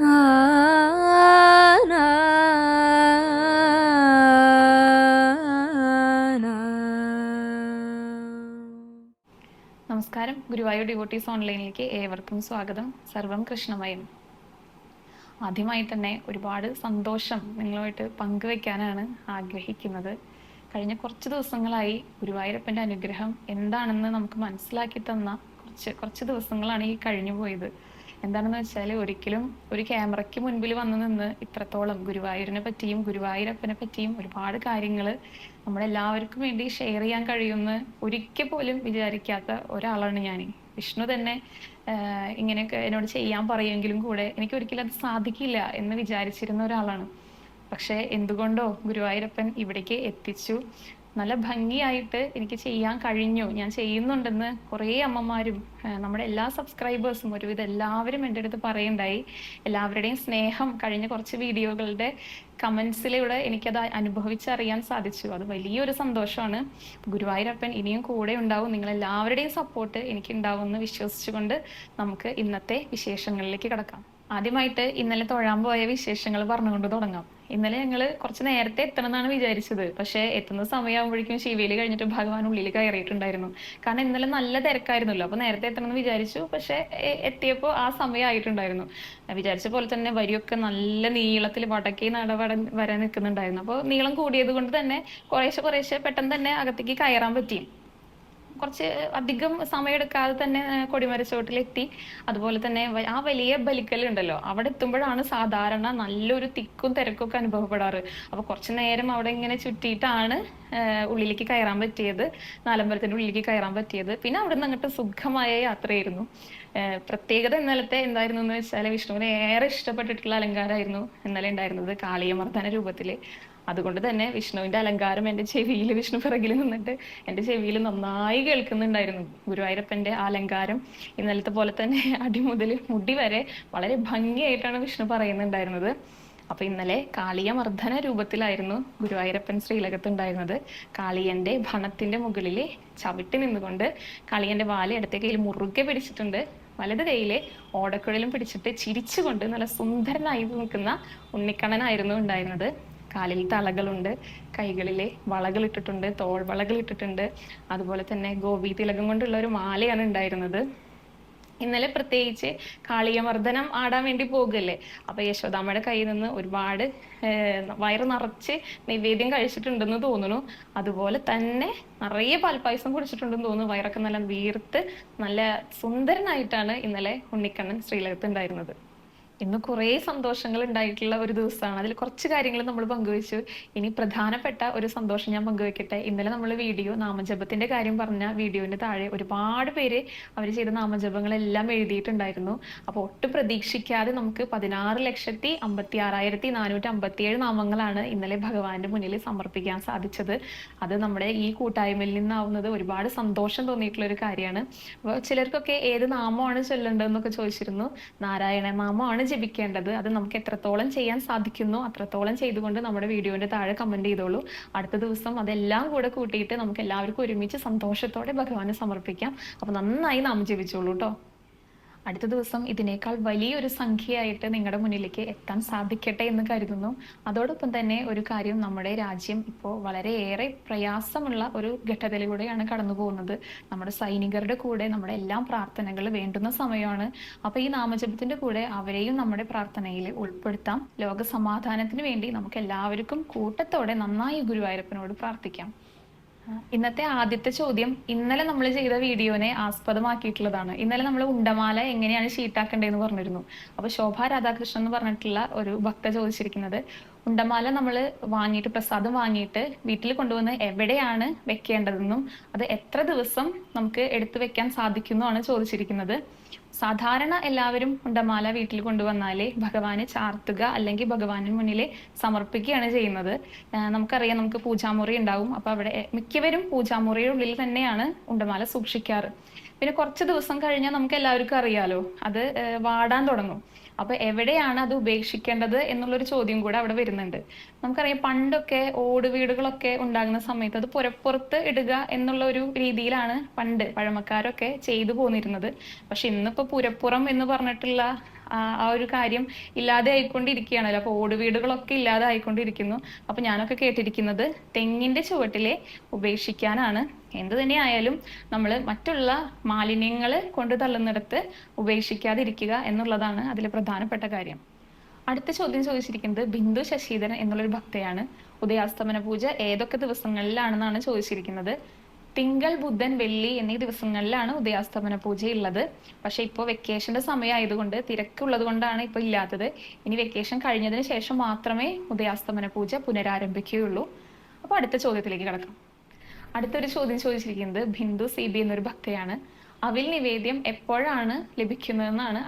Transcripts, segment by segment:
നമസ്കാരം. ഗുരുവായൂർ ഡിവോട്ടീസ് ഓൺലൈനിലേക്ക് ഏവർക്കും സ്വാഗതം. സർവം കൃഷ്ണമയം. ആദ്യമായി തന്നെ ഒരുപാട് സന്തോഷം നിങ്ങളുമായിട്ട് പങ്കുവെക്കാനാണ് ആഗ്രഹിക്കുന്നത്. കഴിഞ്ഞ കുറച്ച് ദിവസങ്ങളായി ഗുരുവായൂരപ്പന്റെ അനുഗ്രഹം എന്താണെന്ന് നമുക്ക് മനസ്സിലാക്കി തന്ന കുറച്ച് കുറച്ച് ദിവസങ്ങളാണ് ഈ കഴിഞ്ഞു പോയത് എന്താണെന്ന് വെച്ചാൽ ഒരിക്കലും ഒരു ക്യാമറയ്ക്ക് മുൻപിൽ വന്നു നിന്ന് ഇത്രത്തോളം ഗുരുവായൂരിനെ പറ്റിയും ഗുരുവായൂരപ്പനെ പറ്റിയും ഒരുപാട് കാര്യങ്ങൾ നമ്മളെല്ലാവർക്കും വേണ്ടി ഷെയർ ചെയ്യാൻ കഴിയുമെന്ന് ഒരിക്കൽ പോലും വിചാരിക്കാത്ത ഒരാളാണ് ഞാൻ വിഷ്ണു തന്നെ ഇങ്ങനെയൊക്കെ എന്നോട് ചെയ്യാൻ പറയുമെങ്കിലും കൂടെ എനിക്ക് ഒരിക്കലും അത് സാധിക്കില്ല എന്ന് വിചാരിച്ചിരുന്ന ഒരാളാണ്. പക്ഷേ എന്തുകൊണ്ടോ ഗുരുവായൂരപ്പൻ ഇവിടേക്ക് എത്തിച്ചു. നല്ല ഭംഗിയായിട്ട് എനിക്ക് ചെയ്യാൻ കഴിഞ്ഞു. ഞാൻ ചെയ്യുന്നുണ്ടെന്ന് കുറേ അമ്മമാരും നമ്മുടെ എല്ലാ സബ്സ്ക്രൈബേഴ്സും ഒരുവിധം എല്ലാവരും എന്റെ അടുത്ത് പറയുണ്ടായി. എല്ലാവരുടെയും സ്നേഹം കഴിഞ്ഞ കുറച്ച് വീഡിയോകളുടെ കമൻസിലൂടെ എനിക്കത് അനുഭവിച്ചറിയാൻ സാധിച്ചു. അത് വലിയൊരു സന്തോഷമാണ്. ഗുരുവായൂരപ്പൻ ഇനിയും കൂടെ ഉണ്ടാവും. നിങ്ങൾ എല്ലാവരുടെയും സപ്പോർട്ട് എനിക്ക് എന്ന് വിശ്വസിച്ചുകൊണ്ട് നമുക്ക് ഇന്നത്തെ വിശേഷങ്ങളിലേക്ക് കിടക്കാം. ആദ്യമായിട്ട് ഇന്നലെ തൊഴാൻ പോയ വിശേഷങ്ങൾ പറഞ്ഞുകൊണ്ട് തുടങ്ങാം. ഇന്നലെ ഞങ്ങൾ കുറച്ച് നേരത്തെ എത്തണം എന്നാണ് വിചാരിച്ചത്. പക്ഷേ എത്തുന്ന സമയമാകുമ്പോഴേക്കും ശിവേലി കഴിഞ്ഞിട്ട് ഭഗവാൻ ഉള്ളിൽ കയറിയിട്ടുണ്ടായിരുന്നു. കാരണം ഇന്നലെ നല്ല തിരക്കായിരുന്നല്ലോ. അപ്പൊ നേരത്തെ എത്തണം എന്ന് വിചാരിച്ചു. പക്ഷേ എത്തിയപ്പോൾ ആ സമയമായിട്ടുണ്ടായിരുന്നു. വിചാരിച്ച പോലെ തന്നെ വരിയൊക്കെ നല്ല നീളത്തിൽ വടക്കി നട വട വരാൻ നിൽക്കുന്നുണ്ടായിരുന്നു അപ്പോൾ നീളം കൂടിയത് കൊണ്ട് തന്നെ കുറേശ്ശെ കുറേശ്ശെ പെട്ടെന്ന് തന്നെ അകത്തേക്ക് കയറാൻ പറ്റി. കുറച്ച് അധികം സമയമെടുക്കാതെ തന്നെ ആ, കൊടിമരച്ചോട്ടിലെത്തി. അതുപോലെ തന്നെ ആ വലിയ ബലിക്കൽ ഉണ്ടല്ലോ അവിടെ എത്തുമ്പോഴാണ് സാധാരണ നല്ലൊരു തിക്കും തിരക്കും ഒക്കെ അനുഭവപ്പെടാറ്. അപ്പൊ കുറച്ച് നേരം അവിടെ ഇങ്ങനെ ചുറ്റിയിട്ടാണ് ഉള്ളിലേക്ക് കയറാൻ പറ്റിയത്. നാലമ്പലത്തിന്റെ ഉള്ളിലേക്ക് കയറാൻ പറ്റിയത്. പിന്നെ അവിടെ നിന്ന് അങ്ങോട്ട് സുഖമായ യാത്രയായിരുന്നു. പ്രത്യേകത ഇന്നലത്തെ എന്തായിരുന്നു എന്ന് വെച്ചാൽ വിഷ്ണുവിന് ഏറെ ഇഷ്ടപ്പെട്ടിട്ടുള്ള അലങ്കാരമായിരുന്നു ഇന്നലെ ഉണ്ടായിരുന്നത് കാളിയമർദ്ദന രൂപത്തിൽ. അതുകൊണ്ട് തന്നെ വിഷ്ണുവിന്റെ അലങ്കാരം എന്റെ ചെവിയിൽ വിഷ്ണു പിറകിൽ നിന്നിട്ട് എന്റെ ചെവിയിൽ നന്നായി കേൾക്കുന്നുണ്ടായിരുന്നു. ഗുരുവായൂരപ്പന്റെ അലങ്കാരം ഇന്നലത്തെ പോലെ തന്നെ അടി മുതൽ മുടി വരെ വളരെ ഭംഗിയായിട്ടാണ് വിഷ്ണു പറയുന്നുണ്ടായിരുന്നത്. അപ്പൊ ഇന്നലെ കാളിയ മർദ്ദന രൂപത്തിലായിരുന്നു ഗുരുവായൂരപ്പൻ ശ്രീലകത്ത് ഉണ്ടായിരുന്നത് കാളിയന്റെ ഭണത്തിന്റെ മുകളിൽ ചവിട്ടി നിന്നുകൊണ്ട് കാളിയന്റെ വാൽ ഇടത്തെ കയ്യിൽ മുറുകെ പിടിച്ചിട്ടുണ്ട്. വലത് കൈയിലെ ഓടക്കുഴലും പിടിച്ചിട്ട് ചിരിച്ചുകൊണ്ട് നല്ല സുന്ദരനായി നിൽക്കുന്ന ഉണ്ണിക്കണ്ണനായിരുന്നു ഉണ്ടായിരുന്നത്. കാലിൽ തളകളുണ്ട് കൈകളിലെ വളകൾ ഇട്ടിട്ടുണ്ട് തോൾ വളകൾ ഇട്ടിട്ടുണ്ട്. അതുപോലെ തന്നെ ഗോപി തിലകം കൊണ്ടുള്ള ഒരു മാലയാണ് ഉണ്ടായിരുന്നത്. ഇന്നലെ പ്രത്യേകിച്ച് കാളിയമർദ്ദനം ആടാൻ വേണ്ടി പോകുകയല്ലേ? അപ്പൊ യശോദാമ്മയുടെ കയ്യിൽ നിന്ന് ഒരുപാട് വയറ് നിറച്ച് നിവേദ്യം കഴിച്ചിട്ടുണ്ടെന്ന് തോന്നുന്നു. അതുപോലെ തന്നെ നിറയെ പാൽപ്പായസം കുടിച്ചിട്ടുണ്ടെന്ന് തോന്നുന്നു. വയറൊക്കെ നല്ല വീർത്ത് നല്ല സുന്ദരനായിട്ടാണ് ഇന്നലെ ഉണ്ണിക്കണ്ണൻ ശ്രീലകത്ത് ഉണ്ടായിരുന്നത്. ഇന്ന് കുറേ സന്തോഷങ്ങൾ ഉണ്ടായിട്ടുള്ള ഒരു ദിവസമാണ്. അതിൽ കുറച്ച് കാര്യങ്ങൾ നമ്മൾ പങ്കുവച്ചു. ഇനി പ്രധാനപ്പെട്ട ഒരു സന്തോഷം ഞാൻ പങ്കുവെക്കട്ടെ. ഇന്നലെ നമ്മൾ വീഡിയോ നാമജപത്തിന്റെ കാര്യം പറഞ്ഞ വീഡിയോന്റെ താഴെ ഒരുപാട് പേര് അവർ ചെയ്ത നാമജപങ്ങളെല്ലാം എഴുതിയിട്ടുണ്ടായിരുന്നു. അപ്പോൾ ഒട്ടും പ്രതീക്ഷിക്കാതെ നമുക്ക് പതിനാറ് ലക്ഷത്തി അമ്പത്തി ആറായിരത്തി നാനൂറ്റി അമ്പത്തി ഏഴ് നാമങ്ങളാണ് ഇന്നലെ ഭഗവാന്റെ മുന്നിൽ സമർപ്പിക്കാൻ സാധിച്ചത്. അത് നമ്മുടെ ഈ കൂട്ടായ്മയിൽ നിന്നാവുന്നത് ഒരുപാട് സന്തോഷം തോന്നിയിട്ടുള്ള ഒരു കാര്യമാണ്. അപ്പോൾ ചിലർക്കൊക്കെ ഏത് നാമമാണ് ചൊല്ലേണ്ടതെന്നൊക്കെ ചോദിച്ചിരുന്നു. നാരായണ നാമമാണ് ജപിക്കേണ്ടത്. അത് നമുക്ക് എത്രത്തോളം ചെയ്യാൻ സാധിക്കുന്നു അത്രത്തോളം ചെയ്തുകൊണ്ട് നമ്മുടെ വീഡിയോന്റെ താഴെ കമന്റ് ചെയ്തോളൂ. അടുത്ത ദിവസം അതെല്ലാം കൂടെ കൂട്ടിയിട്ട് നമുക്ക് എല്ലാവർക്കും ഒരുമിച്ച് സന്തോഷത്തോടെ ഭഗവാനെ സമർപ്പിക്കാം. അപ്പൊ നന്നായി നാം ജപിച്ചോളൂ കേട്ടോ അടുത്ത ദിവസം ഇതിനേക്കാൾ വലിയൊരു സംഖ്യയായിട്ട് നിങ്ങളുടെ മുന്നിലേക്ക് എത്താൻ സാധിക്കട്ടെ എന്ന് കരുതുന്നു. അതോടൊപ്പം തന്നെ ഒരു കാര്യം നമ്മുടെ രാജ്യം ഇപ്പോൾ വളരെയേറെ പ്രയാസമുള്ള ഒരു ഘട്ടത്തിലൂടെയാണ് കടന്നു പോകുന്നത് നമ്മുടെ സൈനികരുടെ കൂടെ നമ്മുടെ എല്ലാം പ്രാർത്ഥനകൾ വേണ്ടുന്ന സമയമാണ്. അപ്പൊ ഈ നാമജപത്തിന്റെ കൂടെ അവരെയും നമ്മുടെ പ്രാർത്ഥനയിൽ ഉൾപ്പെടുത്താം. ലോക സമാധാനത്തിന് വേണ്ടി നമുക്ക് എല്ലാവർക്കും കൂട്ടത്തോടെ നന്നായി ഗുരുവായൂരപ്പനോട് പ്രാർത്ഥിക്കാം. ഇന്നത്തെ ആദ്യത്തെ ചോദ്യം ഇന്നലെ നമ്മൾ ചെയ്ത വീഡിയോനെ ആസ്പദമാക്കിയിട്ടുള്ളതാണ്. ഇന്നലെ നമ്മൾ ഉണ്ടമാല എങ്ങനെയാണ് ഷീട്ടാക്കേണ്ടതെന്ന് പറഞ്ഞിരുന്നു. അപ്പൊ ശോഭ രാധാകൃഷ്ണൻ എന്ന് പറഞ്ഞിട്ടുള്ള ഒരു ഭക്ത ചോദിച്ചിരിക്കുന്നത് ഉണ്ടമാല നമ്മൾ വാങ്ങിയിട്ട് പ്രസാദം വാങ്ങിയിട്ട് വീട്ടിൽ കൊണ്ടുവന്ന് എവിടെയാണ് വെക്കേണ്ടതെന്നും അത് എത്ര ദിവസം നമുക്ക് എടുത്തു വെക്കാൻ സാധിക്കുന്നുമാണ് ചോദിച്ചിരിക്കുന്നത്. സാധാരണ എല്ലാവരും ഉണ്ടമാല വീട്ടിൽ കൊണ്ടുവന്നാലേ ഭഗവാന് ചാർത്തുക അല്ലെങ്കിൽ ഭഗവാന് മുന്നിലെ സമർപ്പിക്കുകയാണ് ചെയ്യുന്നത്. നമുക്കറിയാം നമുക്ക് പൂജാമുറി ഉണ്ടാവും. അപ്പൊ അവിടെ മിക്കവരും പൂജാമുറിയുടെ ഉള്ളിൽ തന്നെയാണ് ഉണ്ടമാല സൂക്ഷിക്കാറ്. പിന്നെ കുറച്ച് ദിവസം കഴിഞ്ഞാൽ നമുക്ക് എല്ലാവർക്കും അറിയാലോ. അത് വാടാൻ തുടങ്ങും. അപ്പൊ എവിടെയാണ് അത് ഉപേക്ഷിക്കേണ്ടത് എന്നുള്ളൊരു ചോദ്യം കൂടെ അവിടെ വരുന്നുണ്ട്. നമുക്കറിയാം പണ്ടൊക്കെ ഓട് വീടുകളൊക്കെ ഉണ്ടാകുന്ന സമയത്ത് അത് പുരപ്പുറത്ത് ഇടുക എന്നുള്ള ഒരു രീതിയിലാണ് പണ്ട് പഴമക്കാരൊക്കെ ചെയ്തു പോന്നിരുന്നത്. പക്ഷെ ഇന്നിപ്പോ പുരപ്പുറം എന്ന് പറഞ്ഞിട്ടുള്ള ആ ഒരു കാര്യം ഇല്ലാതെ ആയിക്കൊണ്ടിരിക്കുകയാണല്ലോ. അപ്പോൾ ഓട് വീടുകളൊക്കെ ഇല്ലാതെ ആയിക്കൊണ്ടിരിക്കുന്നു. അപ്പോൾ ഞാനൊക്കെ കേട്ടിരിക്കുന്നത് തെങ്ങിന്റെ ചുവട്ടിലെ ഉപേക്ഷിക്കാനാണ്. എന്ത് തന്നെയായാലും നമ്മൾ മറ്റുള്ള മാലിന്യങ്ങൾ കൊണ്ടു തള്ളുന്നിടത്ത് ഉപേക്ഷിക്കാതിരിക്കുക എന്നുള്ളതാണ് അതിൽ പ്രധാനപ്പെട്ട കാര്യം. അടുത്ത ചോദ്യം ചോദിച്ചിരിക്കുന്നത് ബിന്ദു ശശിധരൻ എന്നുള്ളൊരു ഭക്തയാണ്. ഉദയാസ്തമന പൂജ ഏതൊക്കെ ദിവസങ്ങളിലാണെന്നാണ് ചോദിച്ചിരിക്കുന്നത്. തിങ്കൾ ബുധൻ വെള്ളി എന്നീ ദിവസങ്ങളിലാണ് ഉദയാസ്തമന പൂജ ഉള്ളത് പക്ഷെ ഇപ്പോൾ വെക്കേഷന്റെ സമയമായതുകൊണ്ട് തിരക്കുള്ളത് കൊണ്ടാണ് ഇപ്പോൾ ഇല്ലാത്തത്. ഇനി വെക്കേഷൻ കഴിഞ്ഞതിന് ശേഷം മാത്രമേ ഉദയാസ്തമന പൂജ പുനരാരംഭിക്കുകയുള്ളൂ. അപ്പോൾ അടുത്ത ചോദ്യത്തിലേക്ക് കിടക്കാം. അടുത്തൊരു ചോദ്യം ചോദിച്ചിരിക്കുന്നത് ബിന്ദു സി ബി എന്നൊരു ഭക്തയാണ്. അവിൽ നിവേദ്യം എപ്പോഴാണ് ലഭിക്കുന്നതെന്നാണ്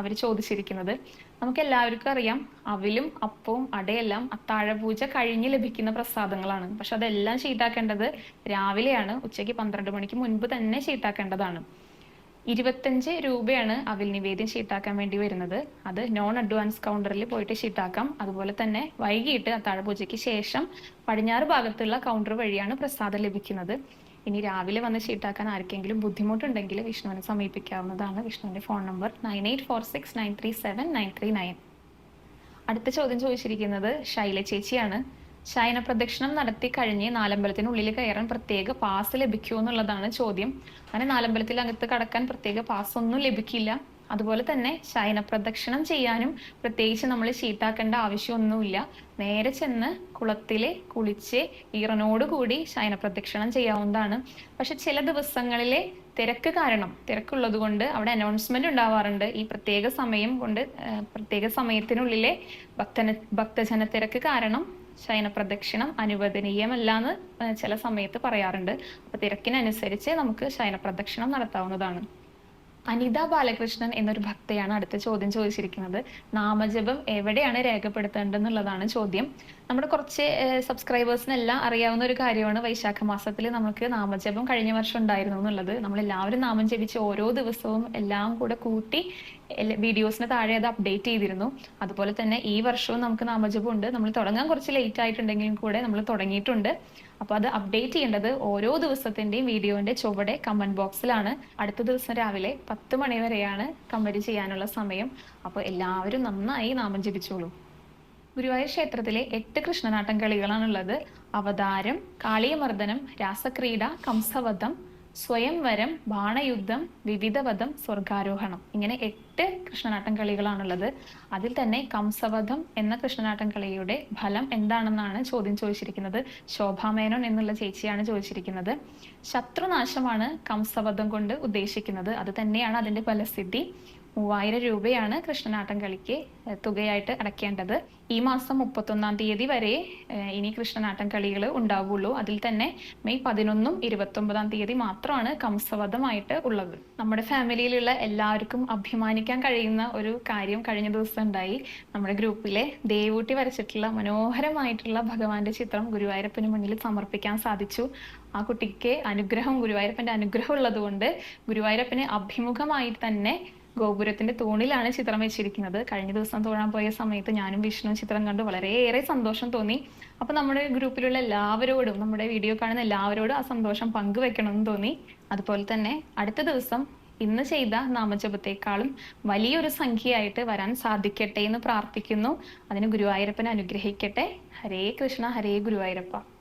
അവർ ചോദിച്ചിരിക്കുന്നത്. നമുക്ക് എല്ലാവർക്കും അറിയാം അവിലും അപ്പവും അടയെല്ലാം അത്താഴപൂജ കഴിഞ്ഞ് ലഭിക്കുന്ന പ്രസാദങ്ങളാണ്. പക്ഷെ അതെല്ലാം ചീട്ടാക്കേണ്ടത് രാവിലെയാണ്. ഉച്ചയ്ക്ക് പന്ത്രണ്ട് മണിക്ക് മുൻപ് തന്നെ ചീട്ടാക്കേണ്ടതാണ് ഇരുപത്തഞ്ച് രൂപയാണ് അവിൽ നിവേദ്യം ഷീട്ടാക്കാൻ വേണ്ടി വരുന്നത്. അത് നോൺ അഡ്വാൻസ് കൗണ്ടറിൽ പോയിട്ട് ഷീട്ടാക്കാം അതുപോലെ തന്നെ വൈകിട്ട് അത്താഴപൂജയ്ക്ക് ശേഷം പടിഞ്ഞാറ് ഭാഗത്തുള്ള കൗണ്ടർ വഴിയാണ് പ്രസാദം ലഭിക്കുന്നത്. ഇനി രാവിലെ വന്ന് ഷീട്ടാക്കാൻ ആർക്കെങ്കിലും ബുദ്ധിമുട്ടുണ്ടെങ്കിൽ വിഷ്ണുവിനെ സമീപിക്കാവുന്നതാണ് വിഷ്ണുവിന്റെ phone number nine eight four six nine three seven nine three nine. അടുത്ത ചോദ്യം ചോദിച്ചിരിക്കുന്നത് ശൈല ചേച്ചിയാണ്. ശയന പ്രദക്ഷിണം നടത്തി കഴിഞ്ഞ് നാലമ്പലത്തിനുള്ളിൽ കയറാൻ പ്രത്യേക പാസ് ലഭിക്കുമോ എന്നുള്ളതാണ് ചോദ്യം. അങ്ങനെ നാലമ്പലത്തിൽ അകത്ത് കടക്കാൻ പ്രത്യേക പാസ് ഒന്നും ലഭിക്കില്ല. അതുപോലെ തന്നെ ശയന പ്രദക്ഷിണം ചെയ്യാനും പ്രത്യേകിച്ച് നമ്മൾ ചീട്ടാക്കേണ്ട ആവശ്യമൊന്നുമില്ല. നേരെ ചെന്ന് കുളത്തിലെ കുളിച്ച് ഈറനോട് കൂടി ശയന പ്രദക്ഷിണം ചെയ്യാവുന്നതാണ്. പക്ഷെ ചില ദിവസങ്ങളിലെ തിരക്ക് കാരണം തിരക്കുള്ളത് കൊണ്ട് അവിടെ അനൗൺസ്മെന്റ് ഉണ്ടാവാറുണ്ട്. ഈ പ്രത്യേക സമയം കൊണ്ട് പ്രത്യേക സമയത്തിനുള്ളിലെ ഭക്തന ഭക്തജന തിരക്ക് കാരണം ശയന പ്രദക്ഷിണം അനുവദനീയമല്ല എന്ന് ചില സമയത്ത് പറയാറുണ്ട്. അപ്പൊ തിരക്കിനനുസരിച്ച് നമുക്ക് ശയന പ്രദക്ഷിണം നടത്താവുന്നതാണ്. അനിത ബാലകൃഷ്ണൻ എന്നൊരു ഭക്തയാണ് അടുത്ത ചോദ്യം ചോദിച്ചിരിക്കുന്നത്. നാമജപം എവിടെയാണ് രേഖപ്പെടുത്തേണ്ടതെന്നുള്ളതാണ് ചോദ്യം. നമ്മുടെ കുറച്ച് സബ്സ്ക്രൈബേഴ്സിനെല്ലാം അറിയാവുന്ന ഒരു കാര്യമാണ് വൈശാഖ മാസത്തിൽ നമുക്ക് നാമജപം കഴിഞ്ഞ വർഷം ഉണ്ടായിരുന്നു എന്നുള്ളത്. നമ്മൾ എല്ലാവരും നാമം ജപിച്ച് ഓരോ ദിവസവും എല്ലാം കൂടെ കൂട്ടി വീഡിയോസിന് താഴെ അത് അപ്ഡേറ്റ് ചെയ്തിരുന്നു. അതുപോലെ തന്നെ ഈ വർഷവും നമുക്ക് നാമജപം ഉണ്ട് നമ്മൾ തുടങ്ങാൻ കുറച്ച് ലേറ്റ് ആയിട്ടുണ്ടെങ്കിലും കൂടെ നമ്മൾ തുടങ്ങിയിട്ടുണ്ട്. അപ്പോൾ അത് അപ്ഡേറ്റ് ചെയ്യേണ്ടത് ഓരോ ദിവസത്തിന്റെയും വീഡിയോന്റെ ചുവടെ കമന്റ് ബോക്സിലാണ് അടുത്ത ദിവസം രാവിലെ പത്ത് മണി വരെയാണ് കമന്റ് ചെയ്യാനുള്ള സമയം. അപ്പോൾ എല്ലാവരും നന്നായി നാമം ജപിച്ചോളൂ. ഗുരുവായൂർ ക്ഷേത്രത്തിലെ എട്ട് കൃഷ്ണനാട്ടം കളികളാണുള്ളത്. അവതാരം കാളിയമർദ്ദനം രാസക്രീഡ കംസവധം സ്വയംവരം ബാണയുദ്ധം വിവിധവധം സ്വർഗാരോഹണം. ഇങ്ങനെ എട്ട് കൃഷ്ണനാട്ടം കളികളാണുള്ളത്. അതിൽ തന്നെ കംസവധം എന്ന കൃഷ്ണനാട്ടം കളിയുടെ ഫലം എന്താണെന്നാണ് ചോദ്യം ചോദിച്ചിരിക്കുന്നത്. ശോഭാമേനോൻ എന്നുള്ള ചേച്ചിയാണ് ചോദിച്ചിരിക്കുന്നത്. ശത്രുനാശമാണ് കംസവധം കൊണ്ട് ഉദ്ദേശിക്കുന്നത്. അത് തന്നെയാണ് അതിന്റെ ഫലസിദ്ധി മൂവായിരം രൂപയാണ് കൃഷ്ണനാട്ടം കളിക്ക് തുകയായിട്ട് അടയ്ക്കേണ്ടത്. ഈ മാസം മുപ്പത്തൊന്നാം തീയതി വരെ ഇനി കൃഷ്ണനാട്ടം കളികൾ ഉണ്ടാവുള്ളൂ. അതിൽ തന്നെ മെയ് പതിനൊന്നും ഇരുപത്തൊമ്പതാം തീയതി മാത്രമാണ് കംസവധമായിട്ട് ഉള്ളത്. നമ്മുടെ ഫാമിലിയിലുള്ള എല്ലാവർക്കും അഭിമാനിക്കാൻ കഴിയുന്ന ഒരു കാര്യം കഴിഞ്ഞ ദിവസം ഉണ്ടായി. നമ്മുടെ ഗ്രൂപ്പിലെ ദേവൂട്ടി വരച്ചിട്ടുള്ള മനോഹരമായിട്ടുള്ള ഭഗവാന്റെ ചിത്രം ഗുരുവായൂരപ്പന് മുന്നിൽ സമർപ്പിക്കാൻ സാധിച്ചു. ആ കുട്ടിക്ക് അനുഗ്രഹം ഗുരുവായൂരപ്പന്റെ അനുഗ്രഹം ഉള്ളതുകൊണ്ട് ഗുരുവായൂരപ്പന് അഭിമുഖമായി തന്നെ ഗോപുരത്തിന്റെ തൂണിലാണ് ചിത്രം വെച്ചിരിക്കുന്നത്. കഴിഞ്ഞ ദിവസം തൊഴാൻ പോയ സമയത്ത് ഞാനും വിഷ്ണു ചിത്രം കണ്ടു. വളരെയേറെ സന്തോഷം തോന്നി. അപ്പൊ നമ്മുടെ ഗ്രൂപ്പിലുള്ള എല്ലാവരോടും നമ്മുടെ വീഡിയോ കാണുന്ന എല്ലാവരോടും ആ സന്തോഷം പങ്കുവെക്കണമെന്ന് തോന്നി. അതുപോലെ തന്നെ അടുത്ത ദിവസം ഇന്ന് ചെയ്ത നാമജപത്തെക്കാളും വലിയൊരു സംഖ്യയായിട്ട് വരാൻ സാധിക്കട്ടെ എന്ന് പ്രാർത്ഥിക്കുന്നു. അതിന് ഗുരുവായൂരപ്പനെ അനുഗ്രഹിക്കട്ടെ. ഹരേ കൃഷ്ണ ഹരേ ഗുരുവായൂരപ്പ.